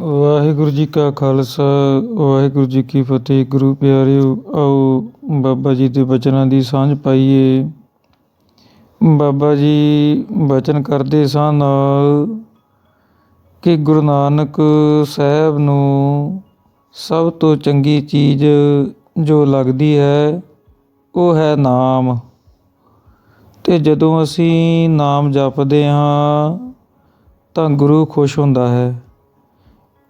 ਵਾਹਿਗੁਰੂ ਜੀ ਕਾ ਖਾਲਸਾ, ਵਾਹਿਗੁਰੂ ਜੀ ਕੀ ਫਤਿਹ। ਗੁਰੂ ਪਿਆਰਿਓ, ਆਓ ਬਾਬਾ ਜੀ ਦੇ ਬਚਨਾਂ ਦੀ ਸਾਂਝ ਪਾਈਏ। ਬਾਬਾ ਜੀ ਬਚਨ ਕਰਦੇ ਸਨ ਨਾਲ ਕਿ ਗੁਰੂ ਨਾਨਕ ਸਾਹਿਬ ਨੂੰ ਸਭ ਤੋਂ ਚੰਗੀ ਚੀਜ਼ ਜੋ ਲੱਗਦੀ ਹੈ, ਉਹ ਹੈ ਨਾਮ। ਤੇ ਜਦੋਂ ਅਸੀਂ ਨਾਮ ਜਪਦੇ ਹਾਂ, ਤਾਂ ਗੁਰੂ ਖੁਸ਼ ਹੁੰਦਾ ਹੈ।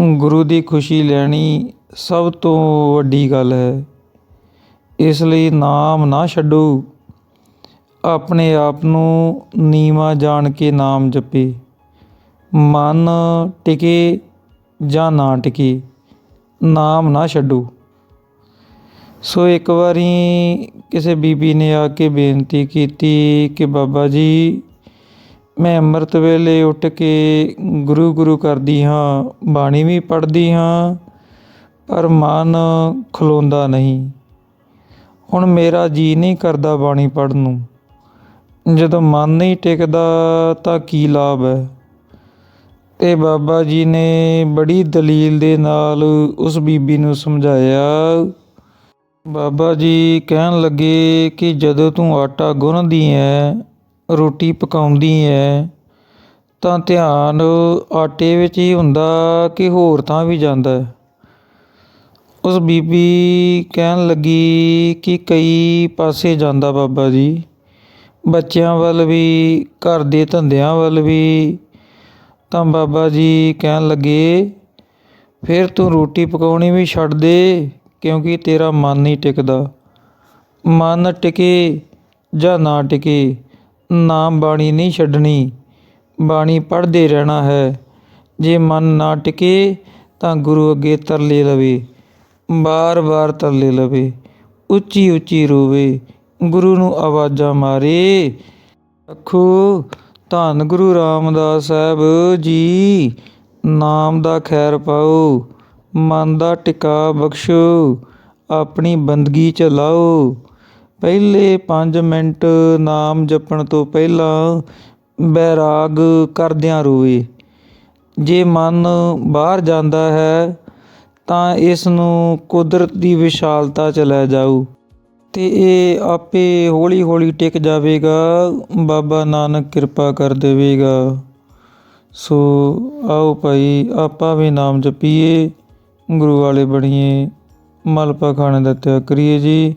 ਗੁਰੂ ਦੀ ਖੁਸ਼ੀ ਲੈਣੀ ਸਭ ਤੋਂ ਵੱਡੀ ਗੱਲ ਹੈ। ਇਸ ਲਈ ਨਾਮ ਨਾ ਛੱਡੋ। ਆਪਣੇ ਆਪ ਨੂੰ ਨੀਵਾਂ ਜਾਣ ਕੇ ਨਾਮ ਜਪੇ। ਮਨ ਟਿਕੇ ਜਾਂ ਨਾ ਟਿਕੇ, ਨਾਮ ਨਾ ਛੱਡੋ। ਸੋ ਇੱਕ ਵਾਰੀ ਕਿਸੇ ਬੀਬੀ ਨੇ ਆ ਕੇ ਬੇਨਤੀ ਕੀਤੀ ਕਿ ਬਾਬਾ ਜੀ ਮੈਂ ਅੰਮ੍ਰਿਤ ਵੇਲੇ ਉੱਠ ਕੇ ਗੁਰੂ ਗੁਰੂ ਕਰਦੀ ਹਾਂ, ਬਾਣੀ ਵੀ ਪੜ੍ਹਦੀ ਹਾਂ, ਪਰ ਮਨ ਖਲੋਂਦਾ ਨਹੀਂ। ਹੁਣ ਮੇਰਾ ਜੀ ਨਹੀਂ ਕਰਦਾ ਬਾਣੀ ਪੜ੍ਹਨ ਨੂੰ। ਜਦੋਂ ਮਨ ਨਹੀਂ ਟਿਕਦਾ ਤਾਂ ਕੀ ਲਾਭ ਹੈ? ਤੇ ਬਾਬਾ ਜੀ ਨੇ ਬੜੀ ਦਲੀਲ ਦੇ ਨਾਲ ਉਸ ਬੀਬੀ ਨੂੰ ਸਮਝਾਇਆ। ਬਾਬਾ ਜੀ ਕਹਿਣ ਲੱਗੇ ਕਿ ਜਦੋਂ ਤੂੰ ਆਟਾ ਗੁੰਨਦੀ ਐ ਰੋਟੀ ਪਕਾਉਂਦੀ ਹੈ ਤਾਂ ਧਿਆਨ ਆਟੇ ਵਿੱਚ ਹੀ ਹੁੰਦਾ ਕਿ ਹੋਰ ਥਾਂ ਵੀ ਜਾਂਦਾ ਉਸ ਬੀਬੀ ਕਹਿਣ ਲੱਗੀ ਕਿ ਕਈ ਪਾਸੇ ਜਾਂਦਾ ਬਾਬਾ ਜੀ। ਬੱਚਿਆਂ ਵੱਲ ਵੀ, ਘਰ ਦੇ ਧੰਦਿਆਂ ਵੱਲ ਵੀ। ਤਾਂ ਬਾਬਾ ਜੀ ਕਹਿਣ ਲੱਗੇ, ਫਿਰ ਤੂੰ ਰੋਟੀ ਪਕਾਉਣੀ ਵੀ ਛੱਡ ਦੇ, ਕਿਉਂਕਿ ਤੇਰਾ ਮਨ ਨਹੀਂ ਟਿਕਦਾ। ਮਨ ਟਿਕੇ ਜਾਂ ਨਾ ਟਿਕੇ? ਨਾਮ ਬਾਣੀ ਨਹੀਂ ਛੱਡਣੀ, ਬਾਣੀ ਪੜ੍ਹਦੇ ਰਹਿਣਾ ਹੈ। ਜੇ ਮਨ ਨਾ ਟਿਕੇ ਤਾਂ ਗੁਰੂ ਅੱਗੇ ਤਰਲੇ ਲਵੇ ਬਾਰ-ਬਾਰ ਤਰਲੇ ਲਵੇ ਉੱਚੀ ਉੱਚੀ ਰੋਵੇ, ਗੁਰੂ ਨੂੰ ਆਵਾਜ਼ਾਂ ਮਾਰੇ। ਅੱਖੋ ਧੰਨ ਗੁਰੂ ਰਾਮਦਾਸ ਸਾਹਿਬ ਜੀ, ਨਾਮ ਦਾ ਖੈਰ ਪਾਓ, ਮਨ ਦਾ ਟਿਕਾ ਬਖਸ਼ੋ, ਆਪਣੀ ਬੰਦਗੀ ਚ ਲਾਓ। ਪਹਿਲੇ 5 ਮਿੰਟ ਨਾਮ ਜਪਣ ਤੋਂ ਪਹਿਲਾਂ ਬੈਰਾਗ ਕਰਦਿਆਂ ਰੋਏ। ਜੇ ਮਨ ਬਾਹਰ ਜਾਂਦਾ ਹੈ, ਤਾਂ ਇਸ ਨੂੰ ਕੁਦਰਤ ਦੀ ਵਿਸ਼ਾਲਤਾ ਚ ਲੈ ਜਾਓ। ਤੇ ਇਹ ਆਪੇ ਹੌਲੀ ਹੌਲੀ ਟਿਕ ਜਾਵੇਗਾ। ਬਾਬਾ ਨਾਨਕ ਕਿਰਪਾ ਕਰ ਦੇਵੇਗਾ। ਸੋ ਆਓ ਭਾਈ, ਆਪਾਂ ਵੀ ਨਾਮ ਜਪੀਏ। ਗੁਰੂ ਵਾਲੇ ਬਣੀਏ। ਮਲਪਾ ਖਾਣੇ ਦਾ ਤਿਆਗ ਕਰੀਏ ਜੀ।